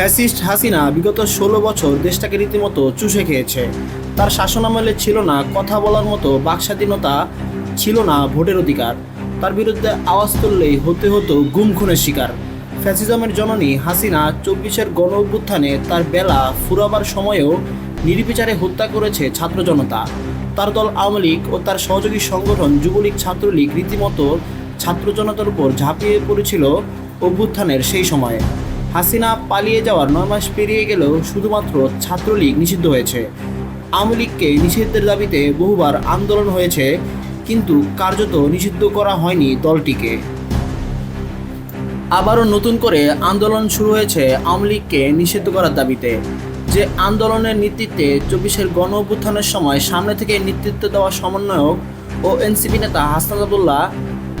Fascist Hasina বিগত ষোলো বছর দেশটাকে রীতিমতো চুষে খেয়েছে। তার শাসনামলে ছিল না, কথা বলার মতো বাকস্বাধীনতা ছিল না ভোটের অধিকার। তার বিরুদ্ধে আওয়াজ তুললেই হতে হতো গুম খুনের শিকার। ফ্যাসিজমের জননী হাসিনা চব্বিশের গণ অভ্যুত্থানে তার বেলা ফুরাবার সময়েও নির্বিচারে হত্যা করেছে ছাত্র জনতা। তার দল আওয়ামী লীগ ও তার সহযোগী সংগঠন যুবলীগ ছাত্রলীগ রীতিমতো ছাত্র জনতার উপর ঝাঁপিয়ে পড়েছিল অভ্যুত্থানের সেই সময়ে। হাসিনা পালিয়ে যাওয়ার নয় মাস পেরিয়ে গেলেও শুধুমাত্র ছাত্রলীগ নিষিদ্ধ হয়েছে। আওয়ামী লীগকে নিষিদ্ধের দাবিতে বহুবার আন্দোলন হয়েছে, কিন্তু কার্যত নিষিদ্ধ করা হয়নি দলটিকে। আবারও নতুন করে আন্দোলন শুরু হয়েছে আওয়ামী লীগকে নিষিদ্ধ করার দাবিতে। যে আন্দোলনের নেতৃত্বে চব্বিশের গণ অভ্যুত্থানের সময় সামনে থেকে নেতৃত্ব দেওয়া সমন্বয়ক ও এনসিপি নেতা হাসনাত আবদুল্লাহ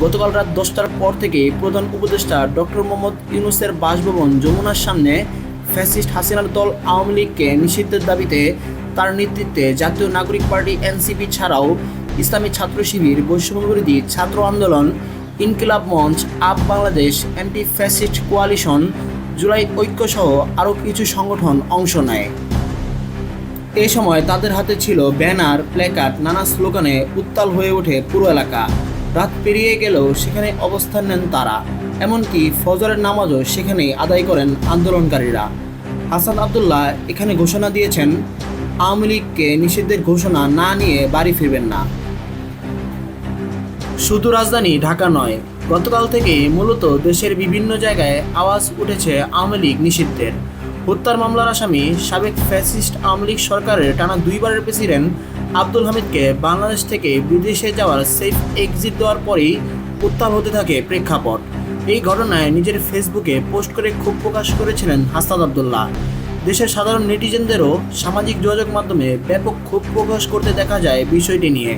গতকাল রাত দশটার পর থেকে প্রধান উপদেষ্টা ডক্টর মোহাম্মদ ইউনুসের বাসভবন যমুনার সামনে ফ্যাসিস্ট হাসিনার দল আওয়ামী লীগকে নিষিদ্ধের দাবিতে তার নেতৃত্বে জাতীয় নাগরিক পার্টি এনসিপি ছাড়াও ইসলামী ছাত্র শিবির বৈষম্যবিরোধী ছাত্র আন্দোলন, Inqilab Mancha, up Bangladesh anti fascist coalition, July ঐক্য সহ আরও কিছু সংগঠন অংশ নেয়। এ সময় তাদের হাতে ছিল ব্যানার, প্ল্যাকার্ড, নানা স্লোগানে উত্তাল হয়ে ওঠে পুরো এলাকা। রাত পেরিয়ে গেলেও সেখানে অবস্থান নেন তারা। এমনকি ফজরের নামাজও সেখানেই আদায় করেন আন্দোলনকারীরা। হাসান আবদুল্লাহ এখানে ঘোষণা দিয়েছেন, আওয়ামী লীগকে নিষিদ্ধের ঘোষণা না নিয়ে বাড়ি ফিরবেন না। শুধু রাজধানী ঢাকা নয়, গতকাল থেকে মূলত দেশের বিভিন্ন জায়গায় আওয়াজ উঠেছে আওয়ামী লীগ নিষিদ্ধের। হত্যার মামলার আসামি সাবেক ফ্যাসিস্ট আওয়ামী লীগ সরকারের টানা দুইবারের প্রেসিডেন্ট আব্দুল হামিদকে বাংলাদেশ থেকে বিদেশে যাওয়ার সেফ এক্সিট দেওয়ার পরেই উত্তাল হতে থাকে প্রেক্ষাপট। এই ঘটনায় নিজের ফেসবুকে পোস্ট করে ক্ষোভ প্রকাশ করেছিলেন হাসনাদ আবদুল্লাহ। দেশের সাধারণ নেটিজেনদেরও সামাজিক যোগাযোগ মাধ্যমে ব্যাপক ক্ষোভ প্রকাশ করতে দেখা যায় বিষয়টি নিয়ে।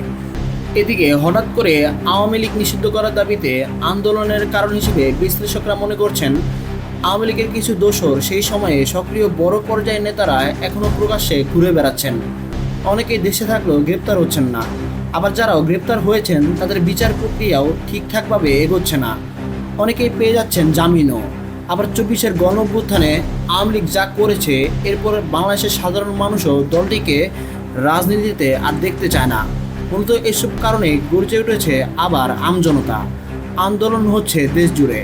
এদিকে হঠাৎ করে আওয়ামী লীগ নিষিদ্ধ করার দাবিতে আন্দোলনের কারণ হিসেবে বিশ্লেষকরা মনে করছেন, আওয়ামী লীগের কিছু দোসর সেই সময়ে সক্রিয় বড় পর্যায়ের নেতারা এখনও প্রকাশ্যে ঘুরে বেড়াচ্ছেন। অনেকেই দেশে থাকলেও গ্রেপ্তার হচ্ছেন না। আবার যারাও গ্রেপ্তার হয়েছেন, তাদের বিচার প্রক্রিয়াও ঠিকঠাকভাবে এগোচ্ছে না। অনেকেই পেয়ে যাচ্ছেন জামিনও। আবার চব্বিশের গণ অভ্যুত্থানে আওয়ামী লীগ যা করেছে, এরপর বাংলাদেশের সাধারণ মানুষও দলটিকে রাজনীতিতে আর দেখতে চায় না। মূলত এসব কারণে গর্জে উঠেছে আবার আমজনতা। আন্দোলন হচ্ছে দেশ জুড়ে